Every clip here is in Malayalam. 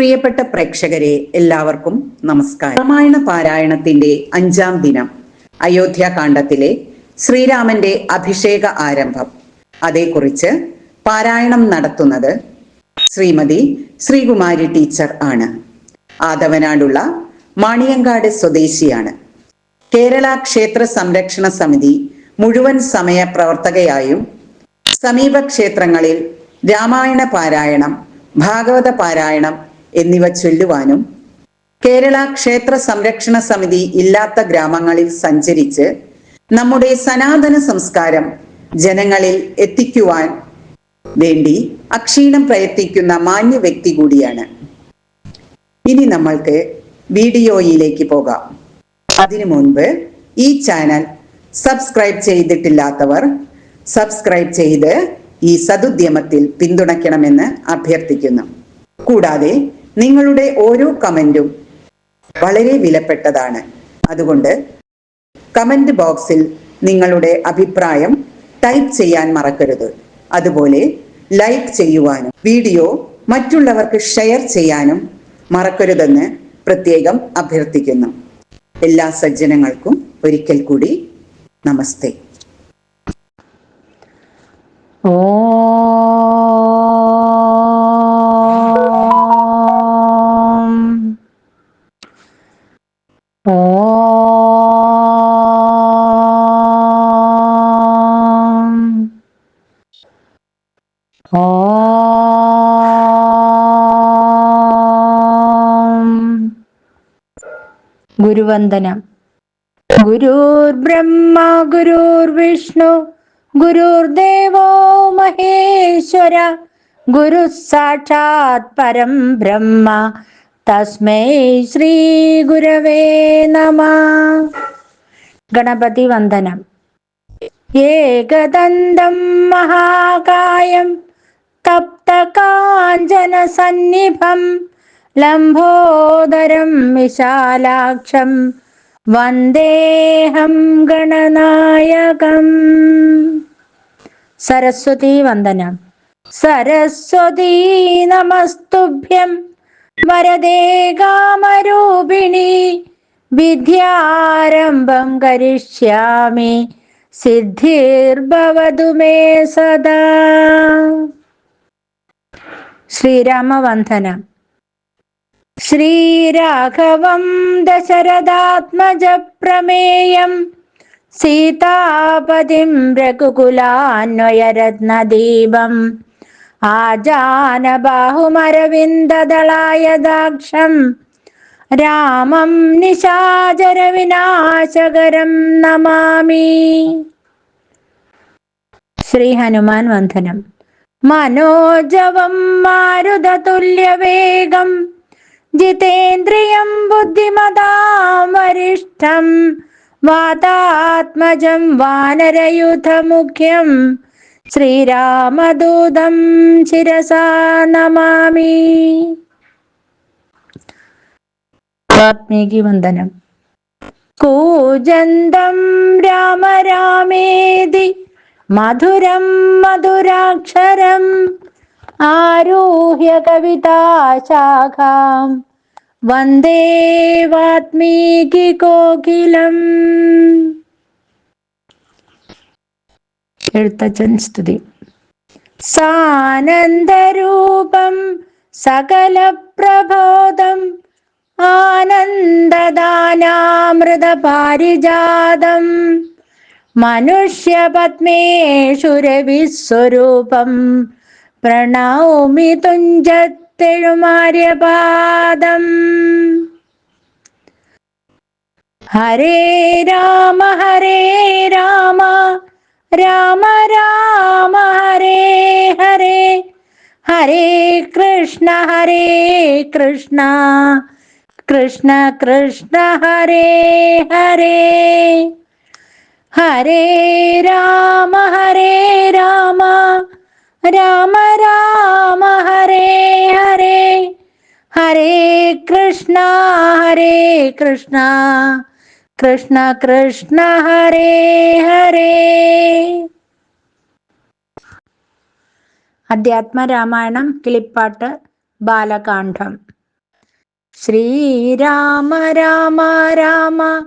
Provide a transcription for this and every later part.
പ്രിയപ്പെട്ട പ്രേക്ഷകരെ എല്ലാവർക്കും നമസ്കാരം. രാമായണ പാരായണത്തിന്റെ അഞ്ചാം ദിനം അയോധ്യാകാന്ഡത്തിലെ ശ്രീരാമന്റെ അഭിഷേക ആരംഭം. അതേക്കുറിച്ച് പാരായണം നടത്തുന്നത് ശ്രീമതി ശ്രീകുമാരി ടീച്ചർ ആണ്. ആദവനാടുള്ള മാണിയങ്കാട് സ്വദേശിയാണ്. കേരള ക്ഷേത്ര സംരക്ഷണ സമിതി മുഴുവൻ സമയ പ്രവർത്തകയായും സമീപ ക്ഷേത്രങ്ങളിൽ രാമായണ പാരായണം ഭാഗവത പാരായണം എന്നിവ ചൊല്ലുവാനും കേരള ക്ഷേത്ര സംരക്ഷണ സമിതി ഇല്ലാത്ത ഗ്രാമങ്ങളിൽ സഞ്ചരിച്ച് നമ്മുടെ സനാതന സംസ്കാരം ജനങ്ങളിൽ എത്തിക്കുവാൻ വേണ്ടി അക്ഷീണം പ്രയത്നിക്കുന്ന മാന്യ വ്യക്തി കൂടിയാണ്. ഇനി നമ്മൾക്ക് വീഡിയോയിലേക്ക് പോകാം. അതിനു മുൻപ് ഈ ചാനൽ സബ്സ്ക്രൈബ് ചെയ്തിട്ടില്ലാത്തവർ സബ്സ്ക്രൈബ് ചെയ്ത് ഈ സതുദ്യമത്തിൽ പിന്തുണയ്ക്കണമെന്ന് അഭ്യർത്ഥിക്കുന്നു. കൂടാതെ നിങ്ങളുടെ ഓരോ കമന്റും വളരെ വിലപ്പെട്ടതാണ്. അതുകൊണ്ട് കമന്റ് ബോക്സിൽ നിങ്ങളുടെ അഭിപ്രായം ടൈപ്പ് ചെയ്യാൻ മറക്കരുത്. അതുപോലെ ലൈക്ക് ചെയ്യുവാനും വീഡിയോ മറ്റുള്ളവർക്ക് ഷെയർ ചെയ്യാനും മറക്കരുതെന്ന് പ്രത്യേകം അഭ്യർത്ഥിക്കുന്നു. എല്ലാ സജ്ജനങ്ങൾക്കും ഒരിക്കൽ കൂടി നമസ്തേ. ഓം ഗുരുവന്ദനം. ഗുരുർബ്രഹ്മ ഗുരുർവിഷ്ണു ഗുരുർദേവോ മഹേശ്വര ഗുരു സാക്ഷാത് പരം ബ്രഹ്മ തസ്മൈ ശ്രീ ഗുരവേ നമ. ഗണപതി വന്ദനം ഏകദന്തം മഹാകായം. തപ്തകാഞ്ചന സന്നിഭം ലംബോദരം വിശാലാക്ഷം വന്ദേഹം ഗണനായകം. സരസ്വതി വന്ദനം. സരസ്വതി നമസ്തുഭ്യം. വരദേ കാമരൂപിണി വിദ്യാരംഭം കരിഷ്യാമി സിദ്ധിർഭവതു മേ സദാ. ശ്രീരാമവന്ദനം. ശ്രീരാഘവം ദശരഥാത്മജപ്രമേയം. സീതാപതിം രഘുകുലാന്വയരത്നദീപം. ആജാനബാഹുമരവിന്ദദളായദാക്ഷം. രാമം നിശാചരവിനാശകരം നമാമി. ശ്രീ ഹനുമാൻ വന്ദനം. മനോജവം മാരുതതുല്യവേഗം ജിതേന്ദ്രിയം ബുദ്ധിമതാമരിഷ്ടം വാതാത്മജം വാനരയുധമുഖ്യം. ശ്രീരാമദൂതം ശിരസാ നമാമി. വാത്മീകി വന്ദനം. കൂജന്തം രാമ രാമേതി മധുരം മധുരാക്ഷരം ആരൂഹ്യ കവിതാശാഖാം വന്ദേ വാത്മീകി കോകിലം. എഴുത്തച്ഛൻ സ്തുതി. സാനന്ദരൂപം സകല പ്രബോധം ആനന്ദദാനാമൃത പാരിജാതം. മനുഷ്യപത്മേഷു രവിസ്വരൂപം പ്രണൗമി തുഞ്ചത്തെഴുമാര്യപാദം ഹരേ രാമ ഹരേ രാമ രാമ രാമ ഹരേ ഹരേ ഹരേ കൃഷ്ണ ഹരേ കൃഷ്ണ കൃഷ്ണ കൃഷ്ണ ഹരേ ഹരേ ഹരേ രാമ ഹരേ രാമ. രാമ രാമ ഹരേ ഹരേ. ഹരേ കൃഷ്ണ ഹരേ കൃഷ്ണ. കൃഷ്ണ കൃഷ്ണ ഹരേ ഹരേ. അധ്യാത്മ രാമായണം കിളിപ്പാട്ട് ബാലകാന്ഡം. ശ്രീരാമ രാമ രാമ.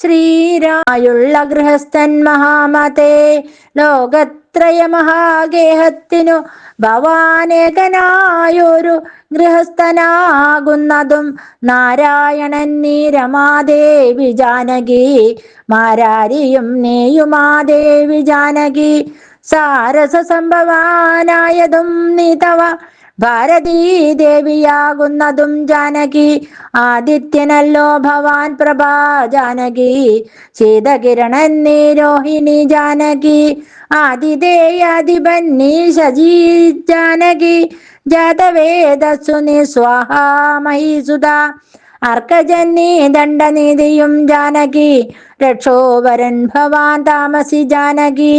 ശ്രീരായുള്ള ഗൃഹസ്ഥൻ മഹാമതേ ലോകത്രയ മഹാഗേഹത്തിനു ഭവാനേകനായൊരു ഗൃഹസ്ഥനാകുന്നതും നാരായണൻ നീ രമാദേവി ജാനകി മാരാരിയും നീയുമാദേവി ജാനകി. സാരസ സംഭവാനായതും നീ തവ ഭാരതീ ദേവിയാകുന്നതും ജാനകി. ആദിത്യനല്ലോ ഭവാൻ പ്രഭാ ജാനകി. ശീതകിരണൻ നീ രോഹിണി ജാനകി. ആതിഥേയാധിപൻ നീ ശജി ജാനകി. ജാതവേദസ്സു നീ സ്വാഹാ മഹീസുത അർക്കജന്നി ദണ്ഡനീതിയും ജാനകി. രക്ഷോവരൻ ഭവാൻ താമസി ജാനകി.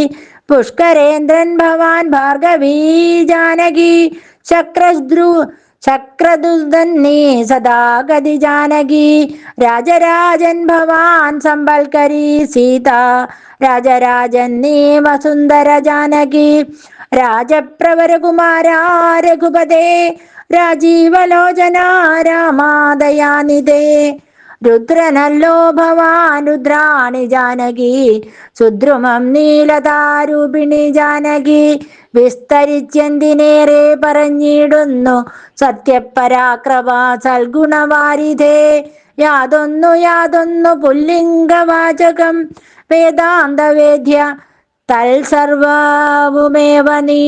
പുഷ്കരേന്ദ്രൻ ഭവാൻ ഭാർഗവീ ജാനകി. ചക്രദ്രു ചക്രദുർദൻ നീ സദാഗതി ജാനകി. രാജരാജൻ ഭവാൻ സമ്പൽക്കരി സീത. രാജരാജൻ നീ വസുന്ധര ജാനകി. രാജപ്രവരകുമാര രഘുപതേ. രാജീവലോചന രാമാദയാനിതേ. രുദ്രനല്ലോ ഭവാൻ രുദ്രാണി ജാനകി സുദ്രുമം നീലതാരൂപിണി ജാനകി വിസ്തരിച്ചെന്തിനേറെ പറഞ്ഞിടുന്നു സത്യപരാക്രമ സൽഗുണവാരിധേ. യാതൊന്നു യാതൊന്നു പുല്ലിംഗവാചകം വേദാന്തവേദ്യ തൽസർവവുമേവ നീ.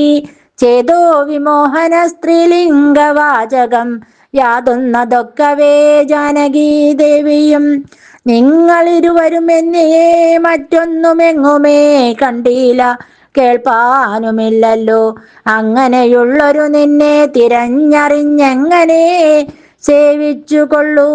ചേതോ വിമോഹന സ്ത്രീലിംഗവാചകം യാതൊന്നതൊക്കവേ ജാനകീദേവിയും നിങ്ങളിരുവരും എന്നേ മറ്റൊന്നുമെങ്ങുമേ കണ്ടില്ല കേൾപ്പാനുമില്ലല്ലോ. അങ്ങനെയുള്ളൊരു നിന്നെ തിരഞ്ഞറിഞ്ഞെങ്ങനെ സേവിച്ചു കൊള്ളൂ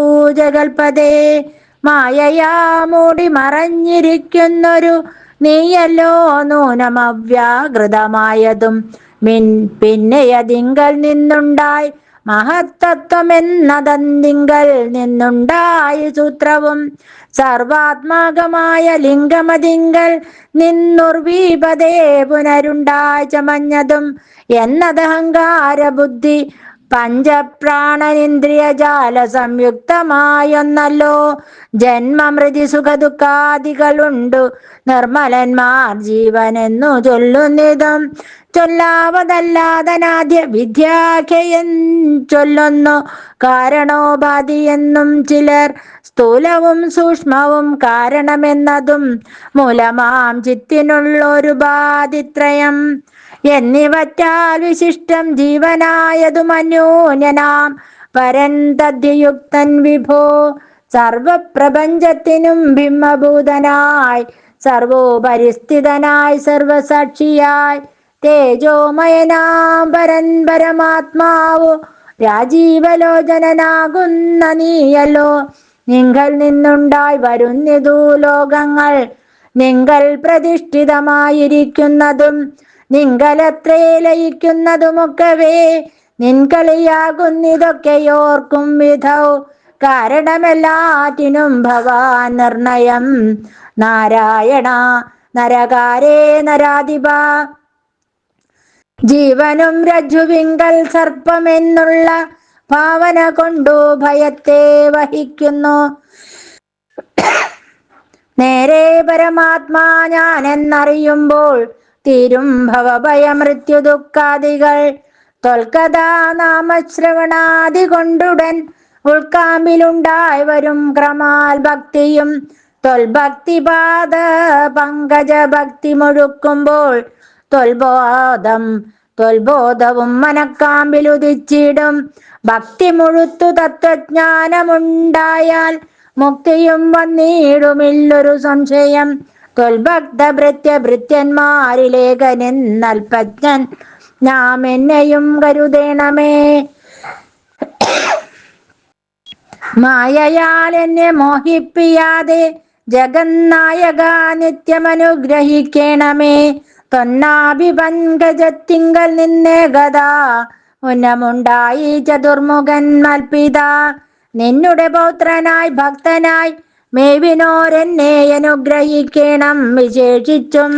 മായയാ മൂടി മറഞ്ഞിരിക്കുന്നൊരു നീയല്ലോ നൂനമവ്യാകൃതമായതും. മിൻ പിന്നെയതിങ്കൽ നിന്നുണ്ടായി മഹത്തത്വമെന്നതന്തിങ്കൽ നിന്നുണ്ടായി സൂത്രവും സർവാത്മാകമായ ലിംഗമതിങ്കൽ നിന്നുർവീപതേ പുനരുണ്ടായി ചമഞ്ഞതും എന്നതഹങ്കാര ബുദ്ധി പഞ്ചപ്രാണനിന്ദ്രിയജാല സംയുക്തമായൊന്നല്ലോ ജന്മമൃതി സുഖദുഃഖാദികളുണ്ടു. നിർമ്മലന്മാർ ജീവനെന്നു ചൊല്ലുന്നിതം. ചൊല്ലാവതല്ലാതനാദ്യ വിദ്യാഖ്യൻ ചൊല്ലുന്നു. കാരണോപാധി എന്നും ചിലർ സ്ഥൂലവും സൂക്ഷ്മവും കാരണമെന്നതും മൂലമാം ചിത്തിനുള്ളൊരു ബാധിത്രയം എന്നിവറ്റാൽ വിശിഷ്ടം ജീവനായതും അന്യോന്യനാം. പരൻ തദ്യുക്തൻ വിഭോ സർവപ്രപഞ്ചത്തിനും ഭിമ്മഭൂതനായി സർവോപരിസ്ഥിതനായി സർവസാക്ഷിയായി. തേജോമയനാം പരൻ പരമാത്മാവോ രാജീവലോചനനാകുന്ന നീയല്ലോ. നിങ്ങൾ നിന്നുണ്ടായി വരുന്നിതു ലോകങ്ങൾ നിങ്ങൾ പ്രതിഷ്ഠിതമായിരിക്കുന്നതും നിങ്കലത്രേ ലയിക്കുന്നതുമൊക്കവേ നിൻകളിയാകുന്നിതൊക്കെയോർക്കും വിധൗ. കാരണമെല്ലാറ്റിനും ഭവാൻ നിർണയം. നാരായണ നരകാരേ നരാധിപ. ജീവനും രജ്ജുവിങ്കൽ സർപ്പമെന്നുള്ള ഭാവന കൊണ്ടു ഭയത്തെ വഹിക്കുന്നു. നേരെ പരമാത്മാ ഞാൻ എന്നറിയുമ്പോൾ തീരും ഭവഭയ മൃത്യു ദുഃഖാദികൾ തൊൽക്കഥാ നാമശ്രവണാദി കൊണ്ടുടൻ ഉൾക്കാമ്പിലുണ്ടായി വരും ക്രമാൽ ഭക്തിയും. തൊൽഭക്തിപാദ പങ്കജ ഭക്തി മുഴുക്കുമ്പോൾ തൊൽബോധം തൊൽബോധവും മനക്കാമ്പിലുദിച്ചിടും ഭക്തി മുഴുത്തു തത്വജ്ഞാനമുണ്ടായാൽ മുക്തിയും വന്നിടുമില്ലൊരു സംശയം. തൊൽഭക്ത ഭൃത്യ ഭൃത്യന്മാരിലേഖനെന്നൽപജ്ഞൻ നാം എന്നെയും കരുതേണമേ. മായയാൽ എന്നെ മോഹിപ്പിയാതെ ജഗന്നായക നിത്യമനുഗ്രഹിക്കണമേ. തൊന്നാഭിപങ്കജത്തിങ്കൽ നിന്നേ ഗതാ ഉന്നമുണ്ടായി ചതുർമുഖൻ മൽപിത. നിന്നുടെ പൗത്രനായി ഭക്തനായി മേവിനോരെന്നെ അനുഗ്രഹിക്കണം വിശേഷിച്ചും.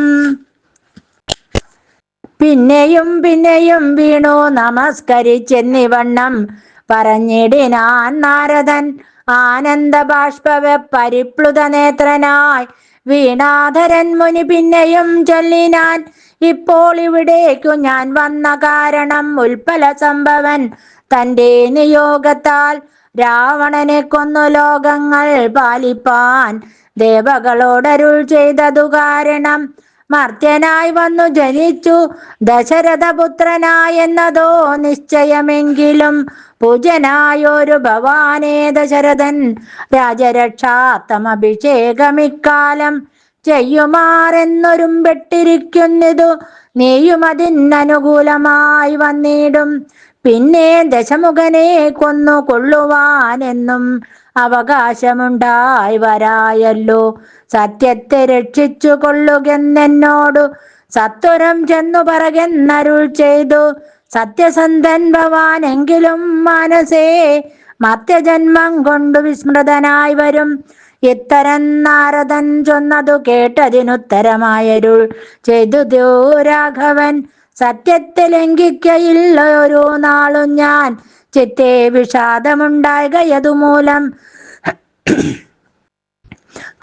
പിന്നെയും പിന്നെയും വീണു നമസ്കരിച്ചെന്നിവണ്ണം പറഞ്ഞിടിനാൻ നാരദൻ. ആനന്ദ ബാഷ്പവ പരിപ്ലുത നേത്രനായി വീണാധരൻ മുനി പിന്നെയും ചൊല്ലിനാൻ. ഇപ്പോൾ ഇവിടേക്കു ഞാൻ വന്ന കാരണം ഉൽപ്പല സംഭവൻ തന്റെ നിയോഗത്താൽ രാവണനെ കൊന്നു ലോകങ്ങൾ പാലിപ്പാൻ. ദേവകളോടരുൾ ചെയ്തതു കാരണം മർത്യനായി വന്നു ജനിച്ചു. ദശരഥപുത്രനായെന്നതോ നിശ്ചയമെങ്കിലും പൂജനായൊരു ഭവാനേ ദശരഥൻ രാജരക്ഷാത്തമഭിഷേകമിക്കാലം ചെയ്യുമാറെന്നൊരുമ്പെട്ടിരിക്കുന്നിതു. നീയും അതിനനുകൂലമായി വന്നിടും. പിന്നെ ദശമുഖനെ കൊന്നു കൊള്ളുവാനെന്നും അവകാശമുണ്ടായി വരായല്ലോ. സത്യത്തെ രക്ഷിച്ചു കൊള്ളുകെന്നെന്നോടു സത്വരം ചെന്നു പറകെന്നരുൾ ചെയ്തു. സത്യസന്ധൻ ഭവാനെങ്കിലും മനസ്സേ മത്യജന്മം കൊണ്ടു വിസ്മൃതനായി വരും. ഇത്തരം നാരദൻ ചൊന്നതു കേട്ടതിനുത്തരമായരുൾ ചെയ്തു രാഘവൻ സത്യത്തെ ലംഘിക്കയില്ല ഓരോ നാളും ഞാൻ ചിത്തെ വിഷാദമുണ്ടായതുമൂലം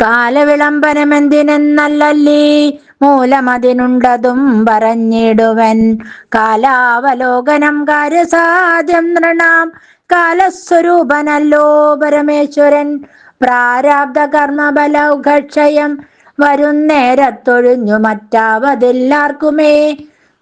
കാലവിളംബനമെന്തിനെന്നല്ലല്ലീ മൂലമതിനുണ്ടതും പറഞ്ഞിടുവൻ. കാലാവലോകനം കാര്യസാധ്യം നൃണാം. കാലസ്വരൂപനല്ലോ പരമേശ്വരൻ. പ്രാരാബ്ധ കർമ്മബലൗഘക്ഷയം വരുന്നേരത്തൊഴിഞ്ഞു മറ്റാവതെല്ലാർക്കുമേ.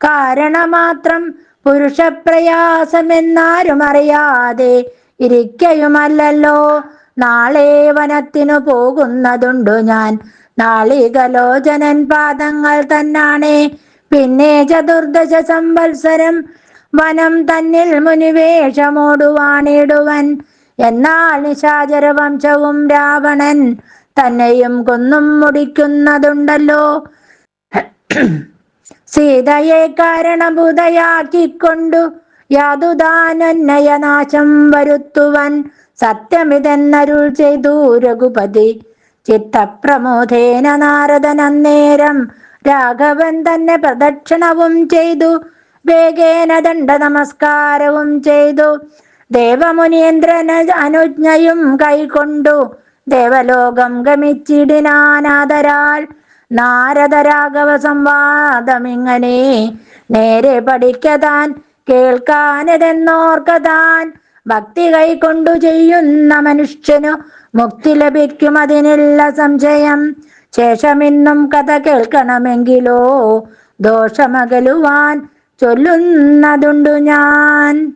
കാരണമാത്രം പുരുഷപ്രയാസമെന്നാരും അറിയാതെ ഇരിക്കയുമല്ലല്ലോ. നാളെ വനത്തിനു പോകുന്നതുണ്ടു ഞാൻ. നാളികലോചനൻ പാദങ്ങൾ തന്നാണേ. പിന്നെ ചതുർദശ സംവത്സരം വനം തന്നിൽ മുനിവേഷമോടുവാണിടുവൻ. എന്നാൽ നിശാചര വംശവും രാവണൻ തന്നെയും കൊന്നും മുടിക്കുന്നതുണ്ടല്ലോ. സീതയെ കാരണഭൂതയാക്കിക്കൊണ്ടു യാതുദാനന്നയനാശം വരുത്തുവൻ സത്യമിതെന്നരുൾ ചെയ്തു രഘുപതി. ചിത്തപ്രമോദേന നാരദൻ അന്നേരം രാഘവൻ തന്നെ പ്രദക്ഷിണവും ചെയ്തു. വേഗേന ദണ്ഡ നമസ്കാരവും ചെയ്തു. ദേവമുനീന്ദ്രന അനുജ്ഞയും കൈക്കൊണ്ടു ദേവലോകം ഗമിച്ചിടിനാനാദരാൽ നാരദ രാഘവ സംവാദമിങ്ങനെ നേരെ പഠിക്കതാൻ കേൾക്കാനതെന്നോർക്കതാൻ ഭക്തി കൈക്കൊണ്ടു ചെയ്യുന്ന മനുഷ്യനു മുക്തി ലഭിക്കും അതിനില്ല സംശയം. ശേഷമിന്നും കഥ കേൾക്കണമെങ്കിലോ ദോഷമകലുവാൻ ചൊല്ലുന്നതുണ്ടു ഞാൻ.